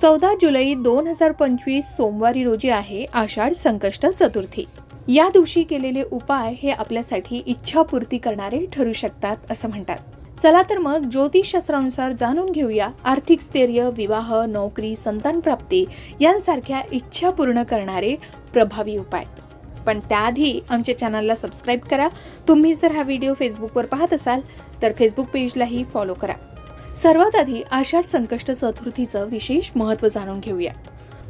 चौदा जुलै दोन हजार पंचवीस सोमवारी रोजी आहे आषाढ संकष्ट चतुर्थी. या दिवशी केलेले उपाय हे आपल्यासाठी इच्छापूर्ती करणारे ठरू शकतात असं म्हणतात. चला तर मग ज्योतिषशास्त्रानुसार जाणून घेऊया आर्थिक स्थैर्य विवाह नोकरी संतान प्राप्ती यांसारख्या इच्छा पूर्ण करणारे प्रभावी उपाय. पण त्याआधी आमच्या चॅनलला सबस्क्राईब करा. तुम्ही जर हा व्हिडिओ फेसबुकवर पाहत असाल तर फेसबुक पेजलाही फॉलो करा. सर्वात आधी आषाढ संकष्ट चतुर्थीचं विशेष महत्त्व जाणून घेऊया.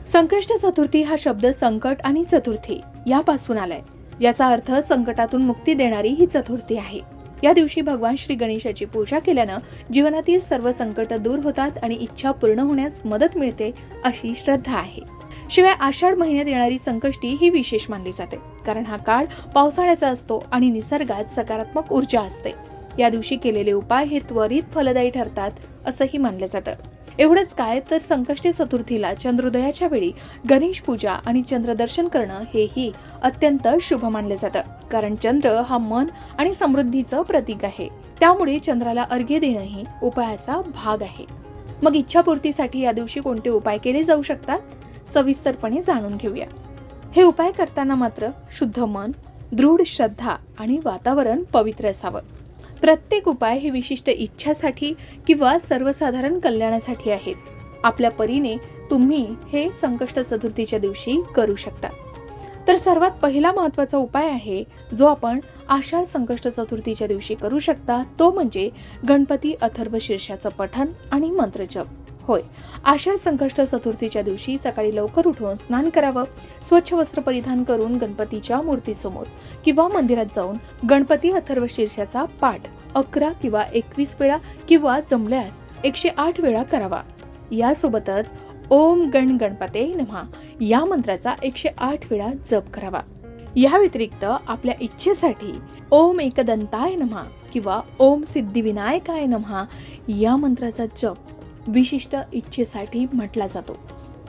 संकष्ट चतुर्थी हा शब्द संकट आणि चतुर्थी यापासून आलाय. याचा अर्थ संकटातून मुक्ती देणारी ही चतुर्थी आहे. या दिवशी भगवान श्री गणेशाची पूजा केल्यानं जीवनातील सर्व संकट दूर होतात आणि इच्छा पूर्ण होण्यास मदत मिळते अशी श्रद्धा आहे. शिवाय आषाढ महिन्यात येणारी संकष्टी ही विशेष मानली जाते कारण हा काळ पावसाळ्याचा असतो आणि निसर्गात सकारात्मक ऊर्जा असते. या दिवशी केलेले उपाय हे त्वरित फलदायी ठरतात असंही मानलं जातं. एवढंच काय तर संकष्टी चतुर्थीला चंद्रोदयाच्या वेळी गणेश पूजा आणि चंद्रदर्शन करणं हेही अत्यंत शुभ मानलं जातं. कारण चंद्र हा मन आणि समृद्धीचं प्रतीक आहे. त्यामुळे चंद्राला अर्घ्य देणंही उपायाचा भाग आहे. मग इच्छापूर्तीसाठी या दिवशी कोणते उपाय केले जाऊ शकतात? सविस्तरपणे जाणून घेऊया. हे उपाय करताना मात्र शुद्ध मन दृढ श्रद्धा आणि वातावरण पवित्र असावं. प्रत्येक उपाय हे विशिष्ट इच्छासाठी किंवा सर्वसाधारण कल्याणासाठी आहेत. आपल्या परीने तुम्ही हे संकष्ट चतुर्थीच्या दिवशी करू शकता. तर सर्वात पहिला महत्त्वाचा उपाय आहे जो आपण आषाढ संकष्ट चतुर्थीच्या दिवशी करू शकता तो म्हणजे गणपती अथर्व शीर्षाचं पठण आणि मंत्रजप. होय. आषाढ संकष्ट चतुर्थीच्या दिवशी सकाळी लवकर उठून स्नान करावं स्वच्छ वस्त्र परिधान करून गणपतीच्या मूर्तीसमोर किंवा मंदिरात जाऊन गणपती अथर्व शीर्षाचा पाठ अकरा किंवा एकवीस वेळा किंवा जमल्यास एकशे आठ वेळा करावा. यासोबतच ओम गण गणपते नमहा या मंत्राचा एकशे आठ वेळा जप करावा. या व्यतिरिक्त आपल्या इच्छेसाठी ओम एकदंताय नमहा किंवा ओम सिद्धिविनायकाय नमहा या मंत्राचा जप विशिष्ट इच्छेसाठी म्हटला जातो.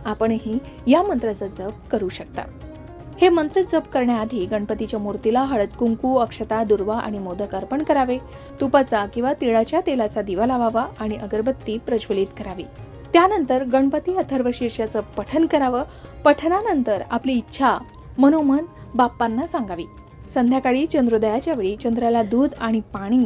आपणही या मंत्राचा जप करू शकता. हे मंत्र जप करण्याआधी गणपतीच्या मूर्तीला हळद कुंकू अक्षता दुर्वा आणि मोदक अर्पण करावे. तुपाचा किंवा तिळाच्या तेलाचा दिवा लावावा आणि अगरबत्ती प्रज्वलित करावी. त्यानंतर गणपती अथर्व शीर्षाचं पठन करावं. पठनानंतर आपली इच्छा मनोमन बाप्पांना सांगावी. संध्याकाळी चंद्रोदयाच्या वेळी चंद्राला दूध आणि पाणी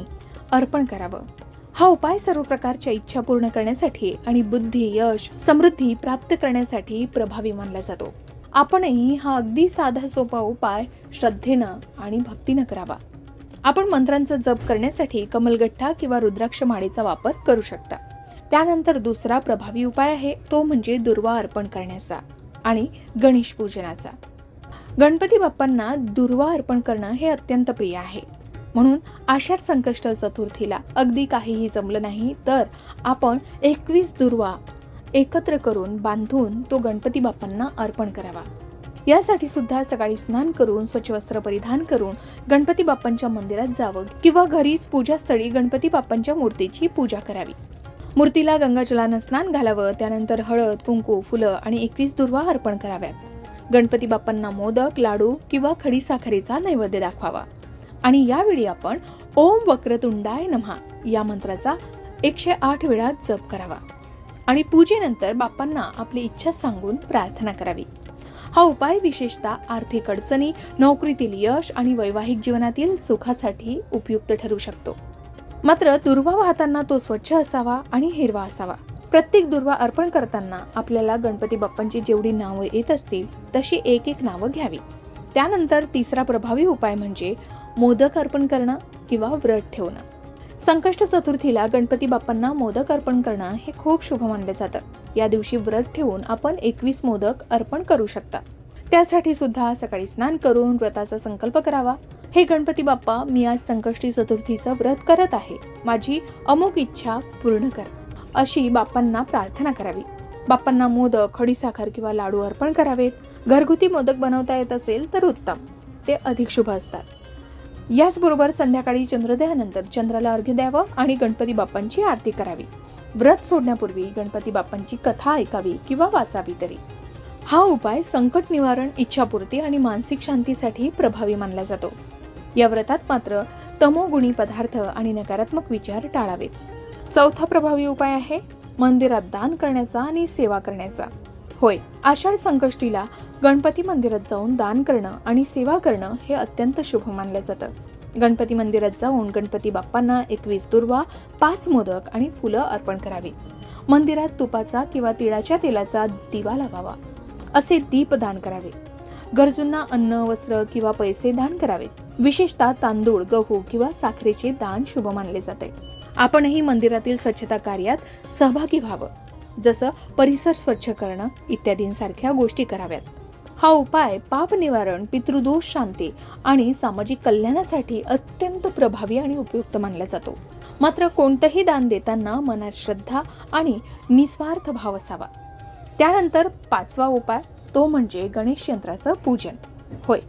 अर्पण करावं. हा उपाय सर्व प्रकारच्या इच्छा पूर्ण करण्यासाठी आणि बुद्धी यश समृद्धी प्राप्त करण्यासाठी प्रभावी मानला जातो. आपणही हा अगदी साधा सोपा उपाय श्रद्धेनं आणि भक्तीनं करावा. आपण मंत्रांचा जप करण्यासाठी कमलगठ्ठा किंवा रुद्राक्ष माळेचा वापर करू शकता. त्यानंतर दुसरा प्रभावी उपाय आहे तो म्हणजे दुर्वा अर्पण करण्याचा आणि गणेश पूजनाचा. गणपती बाप्पांना दुर्वा अर्पण करणं हे अत्यंत प्रिय आहे. म्हणून आषाढ संकष्ट चतुर्थीला अगदी काहीही जमलं नाही तर आपण एकवीस दुर्वा एकत्र करून बांधून तो गणपती बाप्पांना अर्पण करावा. यासाठी सुद्धा सकाळी स्नान करून स्वच्छ वस्त्र परिधान करून गणपती बाप्पांच्या मंदिरात जावं किंवा घरीच पूजास्थळी गणपती बाप्पांच्या मूर्तीची पूजा करावी. मूर्तीला गंगाजलानं स्नान घालावं त्यानंतर हळद कुंकू फुलं आणि एकवीस दुर्वा अर्पण कराव्यात. गणपती बाप्पांना मोदक लाडू किंवा खडी साखरेचा नैवेद्य दाखवावा. आणि यावेळी आपण ओम वक्रतुंडाय नमहा या मंत्राचा एकशे आठ वेळा जप करावा. आणि पूजेनंतर बाप्पांना आपली इच्छा सांगून प्रार्थना करावी. हा उपाय विशेषतः आर्थिक अडचणी नोकरीतील यश आणि वैवाहिक जीवनातील सुखासाठी उपयुक्त ठरू शकतो. मात्र दुर्वा वाहताना तो स्वच्छ असावा आणि हिरवा असावा. प्रत्येक दुर्वा अर्पण करताना आपल्याला गणपती बाप्पांची जेवढी नावं येत असतील तशी एक एक नावं घ्यावी. त्यानंतर तिसरा प्रभावी उपाय म्हणजे मोदक अर्पण करणं किंवा व्रत ठेवणं. संकष्ट चतुर्थीला गणपती बाप्पांना मोदक अर्पण करणं हे खूप शुभ मानलं जातं. या दिवशी व्रत ठेवून आपण एकवीस मोदक अर्पण करू शकता. त्यासाठी सुद्धा सकाळी स्नान करून व्रताचा संकल्प करावा. हे गणपती बाप्पा मी आज संकष्टी चतुर्थीचं व्रत करत आहे. माझी अमुक इच्छा पूर्ण कर. अशी बाप्पांना प्रार्थना करावी. बाप्पांना मोदक खडीसाखर किंवा लाडू अर्पण करावेत. घरगुती मोदक बनवता येत असेल तर उत्तम. ते अधिक शुभ असतात. याचबरोबर संध्याकाळी चंद्रोदयानंतर चंद्राला अर्घ्य द्यावं आणि गणपती बाप्पांची आरती करावी. व्रत सोडण्यापूर्वी गणपती बाप्पांची कथा ऐकावी किंवा वाचावी तरी. हा उपाय संकट निवारण इच्छापूर्ती आणि मानसिक शांतीसाठी प्रभावी मानला जातो. या व्रतात मात्र तमोगुणी पदार्थ आणि नकारात्मक विचार टाळावेत. चौथा प्रभावी उपाय आहे मंदिरात दान करण्याचा आणि सेवा करण्याचा. होय आषाढ संकष्टीला गणपती मंदिरात जाऊन दान करणं आणि सेवा करणं हे अत्यंत शुभ मानलं जातं. गणपती मंदिरात जाऊन गणपती बाप्पांना एकवीस दुर्वा पाच मोदक आणि फुलं अर्पण करावी. मंदिरात तुपाचा किंवा तिळाच्या तेलाचा दिवा लावावा. असे दीप दान करावे. गरजूंना अन्न वस्त्र किंवा पैसे दान करावेत. विशेषतः तांदूळ गहू किंवा साखरेचे दान शुभ मानले जाते. आपणही मंदिरातील स्वच्छता कार्यात सहभागी व्हावं. जसं परिसर स्वच्छ करणं इत्यादींसारख्या गोष्टी कराव्यात. हा उपाय पाप निवारण पितृदोष शांती आणि सामाजिक कल्याणासाठी अत्यंत प्रभावी आणि उपयुक्त मानला जातो. मात्र कोणतंही दान देताना मनात श्रद्धा आणि निस्वार्थ भाव असावा. त्यानंतर पाचवा उपाय तो म्हणजे गणेश यंत्राचं पूजन. होय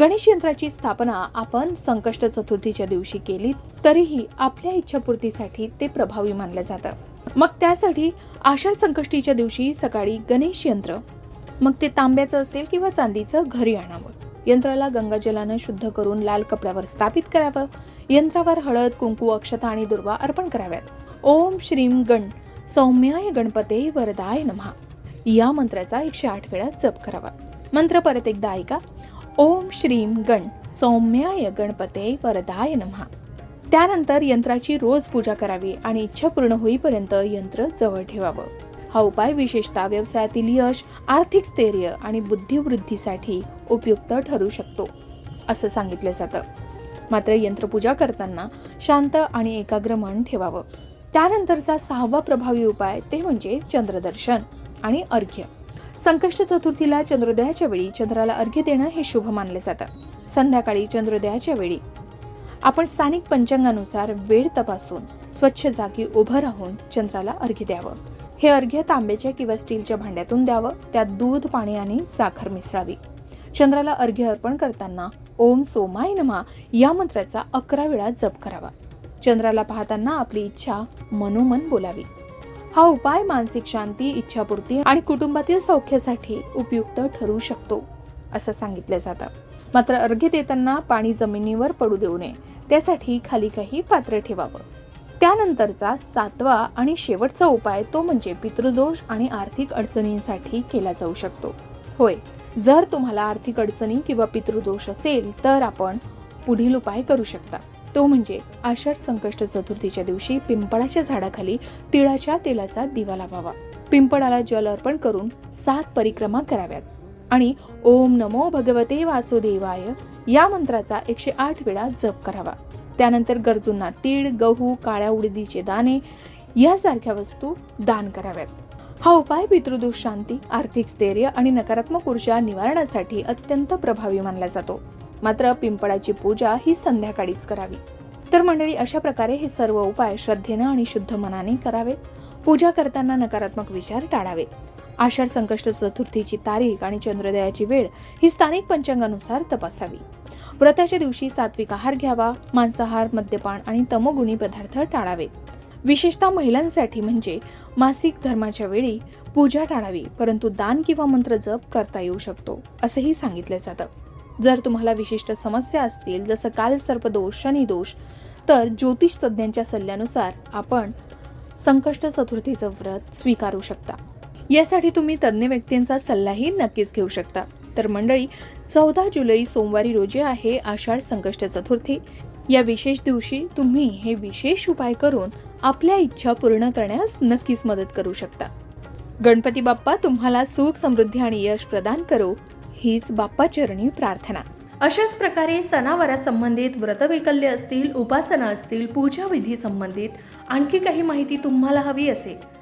गणेश यंत्राची स्थापना आपण संकष्ट चतुर्थीच्या दिवशी केली तरीही आपल्या इच्छापूर्तीसाठी ते प्रभावी मानलं जातं. मग त्यासाठी आषाढ संकष्टीच्या दिवशी सकाळी गणेश यंत्र. मग ते तांब्याचं असेल किंवा चांदीचं घरी आणावं. यंत्राला गंगाजलानं शुद्ध करून लाल कपड्यावर स्थापित करावं. यंत्रावर हळद कुंकू अक्षता आणि दुर्वा अर्पण कराव्यात. ओम श्रीम गण सौम्याय गणपते वरदाय नमः. या मंत्राचा एकशे आठ वेळा जप करावा. मंत्र परत एकदा ऐका. ओम श्रीम गण सौम्याय गणपते वरदाय नमहा त्यानंतर यंत्राची रोज पूजा करावी आणि इच्छा पूर्ण होईपर्यंत यंत्र जवळ ठेवावं. हा उपाय विशेषतः व्यवसायातील यश आर्थिक स्थैर्य आणि बुद्धिवृद्धीसाठी उपयुक्त ठरू शकतो असं सांगितलं जातं. मात्र यंत्रपूजा करताना शांत आणि एकाग्र मन ठेवावं. त्यानंतरचा सहावा प्रभावी उपाय ते म्हणजे चंद्रदर्शन आणि अर्घ्य. संकष्ट चतुर्थीला चंद्रोदयाच्या वेळी चंद्राला अर्घ्य देणं हे शुभ मानले जातं. संध्याकाळी चंद्रोदयाच्या वेळी आपण स्थानिक पंचांगानुसार वेळ तपासून स्वच्छ जागी उभं राहून चंद्राला अर्घ्य द्यावं. हे अर्घ्य तांब्याच्या किंवा स्टीलच्या भांड्यातून द्यावं त्यात दूध पाणी आणि साखर मिसळावी. चंद्राला अर्घ्य अर्पण करताना ओम सोमाय नमा या मंत्राचा अकरा वेळा जप करावा. चंद्राला पाहताना आपली इच्छा मनोमन बोलावी. हा उपाय मानसिक शांती इच्छापूर्ती आणि कुटुंबातील सौख्यासाठी उपयुक्त ठरू शकतो असं सांगितलं जातं. मात्र अर्घ्य देताना पाणी जमिनीवर पडू देऊ नये. त्यासाठी खाली काही पात्र ठेवावं. त्यानंतरचा सातवा आणि शेवटचा उपाय तो म्हणजे पितृदोष आणि आर्थिक अडचणींसाठी केला जाऊ शकतो. होय जर तुम्हाला आर्थिक अडचणी किंवा पितृदोष असेल तर आपण पुढील उपाय करू शकता. तो म्हणजे आषाढ संकष्ट चतुर्थीच्या दिवशी पिंपळाच्या झाडाखाली तिळाच्या तेलाचा दिवा लावावा. पिंपळाला जल अर्पण करून सात परिक्रमा कराव्यात. आणि ओम नमो भगवते वासुदेवाय या मंत्राचा एकशे आठ वेळा जप करावा. त्यानंतर गरजूंना तीळ गहू काळ्या उडदीचे दाणे यासारख्या वस्तू दान कराव्यात. हा उपाय पितृदोष शांती आर्थिक स्थैर्य आणि नकारात्मक ऊर्जा निवारणासाठी अत्यंत प्रभावी मानला जातो. मात्र पिंपळाची पूजा ही संध्याकाळीच करावी. तर मंडळी अशा प्रकारे हे सर्व उपाय श्रद्धेनं आणि शुद्ध मनाने करावेत. पूजा करताना नकारात्मक विचार टाळावे आषाढ संकष्ट चतुर्थीची तारीख आणि चंद्रोदयाची वेळ ही स्थानिक पंचांगानुसार तपासावी. व्रताच्या दिवशी सात्विक आहार घ्यावा मांसाहार मद्यपान आणि तमोगुणी पदार्थ टाळावेत. विशेषतः महिलांसाठी म्हणजे मासिक धर्माच्या वेळी पूजा टाळावी परंतु दान किंवा मंत्र जप करता येऊ शकतो असंही सांगितलं जातं. जर तुम्हाला विशिष्ट समस्या असतील जसं काल सर्पदोष शनिदोष तर ज्योतिष तज्ज्ञांच्या सल्ल्यानुसार आपण संकष्ट चतुर्थीचं व्रत स्वीकारू शकता. यासाठी तुम्ही तज्ज्ञ व्यक्तींचा सल्लाही नक्कीच घेऊ शकता. तर मंडळी चौदा जुलै सोमवारी रोजी आहे आषाढ संकष्ट चतुर्थी. या विशेष दिवशी तुम्ही हे विशेष उपाय करून आपल्या इच्छा पूर्ण करण्यास नक्कीच मदत करू शकता. गणपती बाप्पा तुम्हाला सुख समृद्धी आणि यश प्रदान करो हीच बाप्पा चरणी प्रार्थना. अशाच प्रकारे सणावारासंबंधित व्रतवैकल्य असतील उपासना असतील पूजाविधी संबंधित आणखी काही माहिती तुम्हाला हवी असेल